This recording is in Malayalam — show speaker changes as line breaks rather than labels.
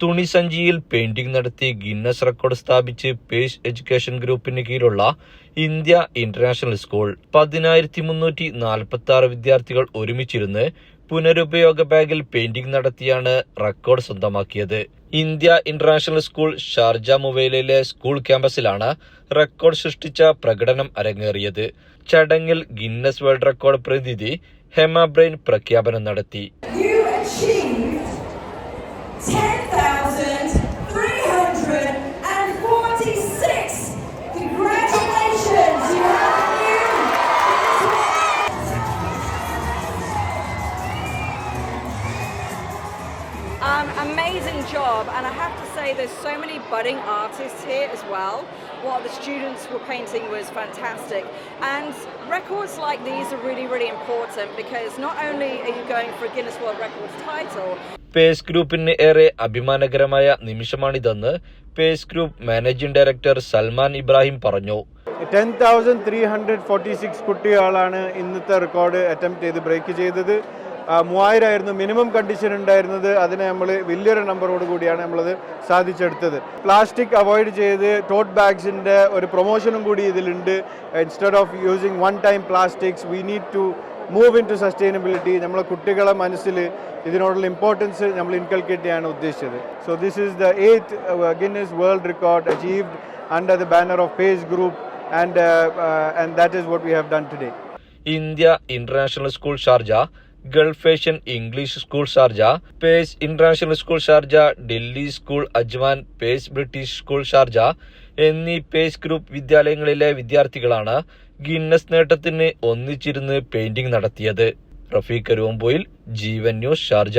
തുണിസഞ്ചിയിൽ പെയിന്റിംഗ് നടത്തി ഗിന്നസ് റെക്കോർഡ് സ്ഥാപിച്ച് പേസ് എഡ്യൂക്കേഷൻ ഗ്രൂപ്പിന് കീഴിലുള്ള ഇന്ത്യ ഇന്റർനാഷണൽ സ്കൂൾ പതിനായിരത്തി മുന്നൂറ്റി നാൽപ്പത്തി ആറ് വിദ്യാർത്ഥികൾ ഒരുമിച്ചിരുന്ന് പുനരുപയോഗ ബാഗിൽ പെയിന്റിംഗ് നടത്തിയാണ് റെക്കോർഡ് സ്വന്തമാക്കിയത്. ഇന്ത്യ ഇന്റർനാഷണൽ സ്കൂൾ ഷാർജ മൊബൈലിലെ സ്കൂൾ ക്യാമ്പസിലാണ് റെക്കോർഡ് സൃഷ്ടിച്ച പ്രകടനം അരങ്ങേറിയത്. ചടങ്ങിൽ ഗിന്നസ് വേൾഡ് റെക്കോർഡ് പ്രതിനിധി ഹെമ പ്രഖ്യാപനം നടത്തി.
Um, amazing job, and I have to say, there's so many budding artists here as well. What the students were painting was fantastic, and records like these are really, really important because not only are you going for a Guinness World Records title,
Pace ഗ്രൂപ്പിന് ഏറെ അഭിമാനകരമായ നിമിഷമാണിതെന്ന് Pace group managing director Salman Ibrahim പറഞ്ഞു
ten thousand three hundred forty six കുട്ടികളാണ് ഇന്നത്തെ റെക്കോർഡ് അറ്റംപ്റ്റ് ചെയ്ത് ബ്രേക്ക് ചെയ്തത് ആ, മൂവായിരമായിരുന്നു മിനിമം കണ്ടീഷൻ ഉണ്ടായിരുന്നത്. അതിനെ നമ്മൾ വലിയൊരു നമ്പറോട് കൂടിയാണ് നമ്മളത് സാധിച്ചെടുത്തത്. പ്ലാസ്റ്റിക് അവോയ്ഡ് ചെയ്ത് ടോട്ട് ബാഗ്സിന്റെ ഒരു പ്രൊമോഷനും കൂടി ഇതിലുണ്ട്. Instead of using one time plastics we need to move into sustainability നമ്മളെ കുട്ടികളെ മനസ്സിൽ ഇതിനോടുള്ള ഇമ്പോർട്ടൻസ് നമ്മൾ ഇൻകൽക്കേറ്റ് ചെയ്യാൻ ഉദ്ദേശിച്ചത്. So this is the eighth Guinness world record achieved under the banner of Pace group and and that is what we have done today
India international school Sharjah Gulf Asian English school Sharjah Pace international school Sharjah Delhi school Ajman Pace British school Sharjah എന്നീ പേസ് ഗ്രൂപ്പ് വിദ്യാലയങ്ങളിലെ വിദ്യാർത്ഥികളാണ് ഗിന്നസ് നേട്ടത്തിന് ഒന്നിച്ചിരുന്ന് പെയിന്റിംഗ് നടത്തിയത്. Rafeeq Karuvampoyil Jeevan news Sharjah.